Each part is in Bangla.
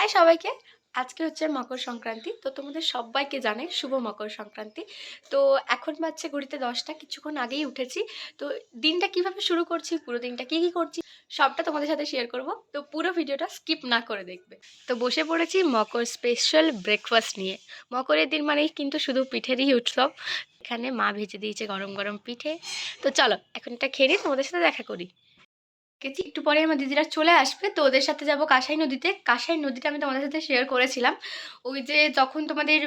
হাই সবাইকে। আজকে হচ্ছে মকর সংক্রান্তি, তো তোমাদের সবাইকে জানে শুভ মকর সংক্রান্তি। তো এখন বাজছে ঘড়িতে দশটা, কিছুক্ষণ আগেই উঠেছি। তো দিনটা কীভাবে শুরু করছি, পুরো দিনটা কি কি করছি, সবটা তোমাদের সাথে শেয়ার করব। তো পুরো ভিডিওটা স্কিপ না করে দেখবে। তো বসে পড়েছি মকর স্পেশাল ব্রেকফাস্ট নিয়ে। মকরের দিন মানেই কিন্তু শুধু পিঠেরই উৎসব। এখানে মা ভেজে দিয়েছে গরম গরম পিঠে। তো চলো, এখন এটা খেয়ে তোমাদের সাথে দেখা করি। গেছি, একটু পরে আমার দিদিরা চলে আসবে, তো ওদের সাথে যাব কাঁসাই নদীতে। কাঁসাই নদীটা আমি তোমাদের সাথে শেয়ার করেছিলাম। ওই যে যখন তোমাদের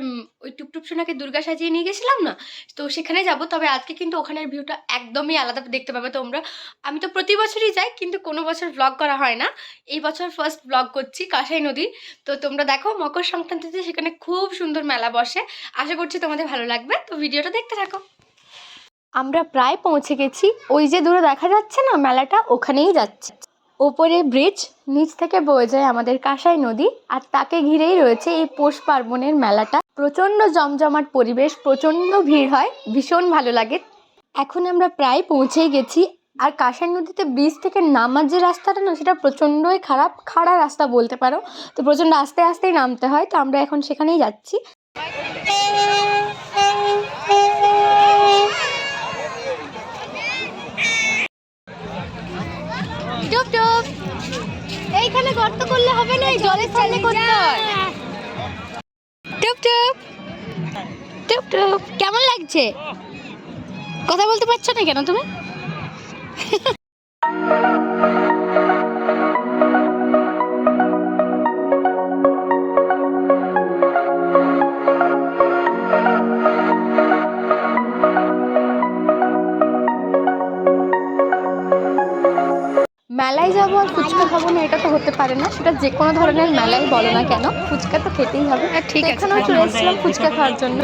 ওই টুকটুক সোনাকে দুর্গা সাজিয়ে নিয়ে গেছিলাম না, তো সেখানে যাব। তবে আজকে কিন্তু ওখানের ভিউটা একদমই আলাদা দেখতে পাবে তোমরা। আমি তো প্রতি বছরই যাই, কিন্তু কোনো বছর ব্লগ করা হয় না। এই বছর ফার্স্ট ব্লগ করছি কাঁসাই নদী। তো তোমরা দেখো, মকর সংক্রান্তিতে সেখানে খুব সুন্দর মেলা বসে। আশা করছি তোমাদের ভালো লাগবে। তো ভিডিওটা দেখতে থাকো। আমরা প্রায় পৌঁছে গেছি। ওই যে দূরে দেখা যাচ্ছে না, মেলাটা ওখানেই যাচ্ছে। ওপরে ব্রিজ, নিচ থেকে বয়ে যায় আমাদের কাঁসাই নদী আর তাকে ঘিরেই রয়েছে এই পৌষ পার্বণের মেলাটা। প্রচণ্ড জমজমাট পরিবেশ, প্রচণ্ড ভিড় হয়, ভীষণ ভালো লাগে। এখন আমরা প্রায় পৌঁছেই গেছি আর কাঁসাই নদীতে ব্রিজ থেকে নামার যে রাস্তাটা না, সেটা প্রচণ্ডই খারাপ। খাড়া রাস্তা বলতে পারো। তো প্রচণ্ড আস্তে আস্তেই নামতে হয়, তো আমরা এখন সেখানেই যাচ্ছি। টুপ টুপ। এইখানে গর্ত করলে হবে না জলের চালে করতে হয় টুপ টুপ। টুপ টুপ। কেমন লাগছে? কথা বলতে পারছ না কেন তুমি? মেলায় যাব আর ফুচকা খাব না এটা তো হতে পারে না। সেটা যে কোনো ধরনের মেলাই বলো না কেন ফুচকা তো খেতেই হবে। ঠিক এখানেও চলে এসেছিলাম ফুচকা খাওয়ার জন্য।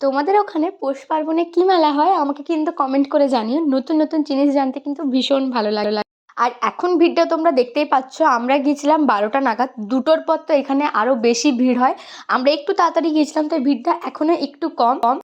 তোমাদের ওখানে পৌষ পার্বণে কি মেলা হয়? আমাকে কিন্তু কমেন্ট করে জানিও। নতুন নতুন জিনিস জানতে কিন্তু ভীষণ ভালো লাগে। আর এখন ভিড়টা তোমরা দেখতেই পাচ্ছ আমরা গিয়েছিলাম বারোটা নাগাদ। দুটোর পর তো এখানে আরও বেশি ভিড় হয়। আমরা একটু তাড়াতাড়ি গিয়েছিলাম তো ভিড়টা এখনও একটু কম কম।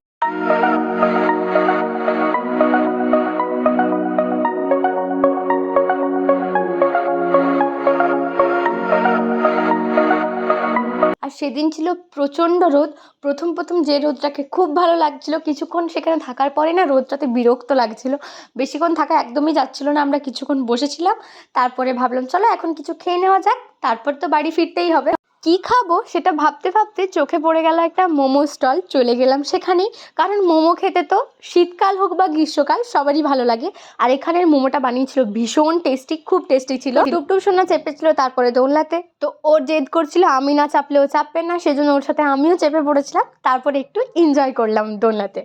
সেদিন ছিল প্রচণ্ড রোদ। প্রথম প্রথম যে রোদটাকে খুব ভালো লাগছিল, কিছুক্ষণ সেখানে থাকার পরে না রোদটাতে বিরক্ত লাগছিল। বেশিক্ষণ থাকা একদমই যাচ্ছিল না, আমরা কিছুক্ষণ বসেছিলাম। তারপরে ভাবলাম, চলো এখন কিছু খেয়ে নেওয়া যাক, তারপর তো বাড়ি ফিরতেই হবে। কি খাব সেটা ভাবতে ভাবতে চোখে পড়ে গেল একটা মোমো স্টল চলে গেলাম সেখানেই। কারণ মোমো খেতে তো শীতকাল হোক বা গ্রীষ্মকাল সবারই ভালো লাগে। আর এখানের মোমোটা বানিয়েছিল ভীষণ টেস্টি খুব টেস্টি ছিল। টুকটুক সোনা চেপেছিল তারপরে দোলনাতে। তো ওর জেদ করছিল আমি না চাপলে ও চাপবে না সেজন্য ওর সাথে আমিও চেপে পড়েছিলাম। তারপরে একটু এনজয় করলাম দোলনাতে।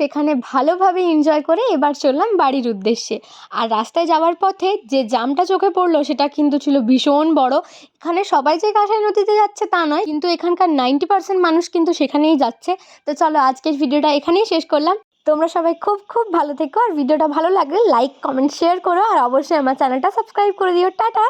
সেখানে ভালোভাবে এনজয় করে এবার চললাম বাড়ির উদ্দেশ্যে। আর রাস্তায় যাওয়ার পথে যে জামটা চোখে পড়ল সেটা কিন্তু ছিল ভীষণ বড়। এখানে সবাই যে কাঁসাই নদীতে যাচ্ছে তা নয়, কিন্তু এখানকার নাইনটি পার্সেন্ট মানুষ কিন্তু সেখানেই যাচ্ছে। তো চলো আজকের ভিডিওটা এখানেই শেষ করলাম। তোমরা সবাই খুব খুব ভালো থেকো, আর ভিডিওটা ভালো লাগলে লাইক কমেন্ট শেয়ার করো, আর অবশ্যই আমার চ্যানেলটা সাবস্ক্রাইব করে দিও। টাটা!